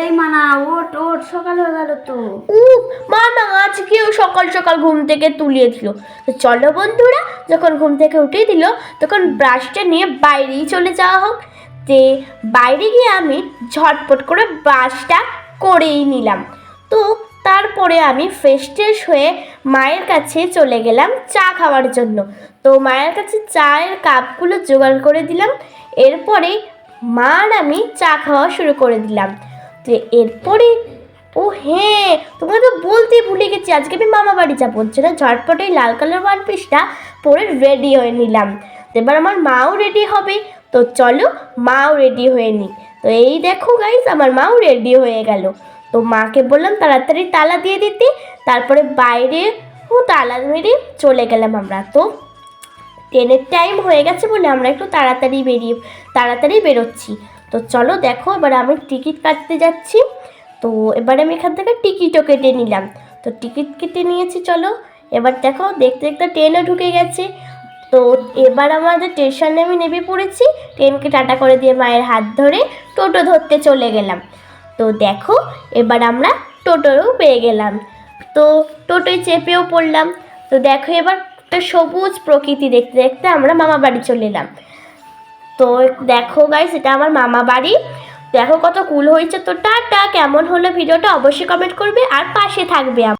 এই মানা ওট ওট সকাল হয়ে গেল তো। উফ মা না আজকেও সকাল সকাল ঘুম থেকে তুলিয়ে দিল তো চলো বন্ধুরা, যখন ঘুম থেকে উঠিয়ে দিল, তখন ব্রাশটা নিয়ে বাইরেই চলে যাওয়া হোক। যে বাইরে গিয়ে আমি ঝটপট করে ব্রাশটা করেই নিলাম। তো তারপরে আমি ফ্রেশ ট্রেশ হয়ে মায়ের কাছে চলে গেলাম চা খাওয়ার জন্য। তো মায়ের কাছে চায়ের কাপগুলো জোগাড় করে দিলাম। এরপরে মার আমি চা খাওয়া শুরু করে দিলাম। তো এরপরে, ও হ্যাঁ তোমাকে তো বলতেই ভুলে গেছি, আজকে আমি মামা বাড়ি যাব। জন্য ঝটপট এই লাল কালার ওয়ান পিসটা পরে রেডি হয়ে নিলাম। তো এবার আমার মাও রেডি হবে, তো চলো মাও রেডি হয়ে নি তো এই দেখো গাইস আমার মাও রেডি হয়ে গেল। তো মাকে বললাম তাড়াতাড়ি তালা দিয়ে দিতে, তারপরে বাইরে ও তালা মেরে চলে গেলাম আমরা। তো ট্রেনের টাইম হয়ে গেছে বলে আমরা একটু তাড়াতাড়ি বেরিয়ে, তাড়াতাড়ি বেরোচ্ছি। তো চলো দেখো, এবার আমি টিকিট কাটতে যাচ্ছি। তো এবার আমি এখান থেকে টিকিটও কেটে নিলাম। তো টিকিট কেটে নিয়েছি, চলো। এবার দেখো, দেখতে দেখতে ট্রেনও ঢুকে গেছে। তো এবার আমাদের স্টেশনে আমি নেমে পড়েছি। ট্রেনকে টাটা করে দিয়ে মায়ের হাত ধরে টোটো ধরতে চলে গেলাম। তো দেখো, এবার আমরা টোটোও পেয়ে গেলাম। তো টোটোয় চেপেও পড়লাম। তো দেখো, এবার একটা সবুজ প্রকৃতি দেখতে দেখতে আমরা মামা বাড়ি চলে এলাম। তো দেখো গাইস এটা আমার মামা বাড়ি। দেখো কত কুল হয়েছে। তো টাটা, কেমন হলো ভিডিওটা অবশ্যই কমেন্ট করবে আর পাশে থাকবে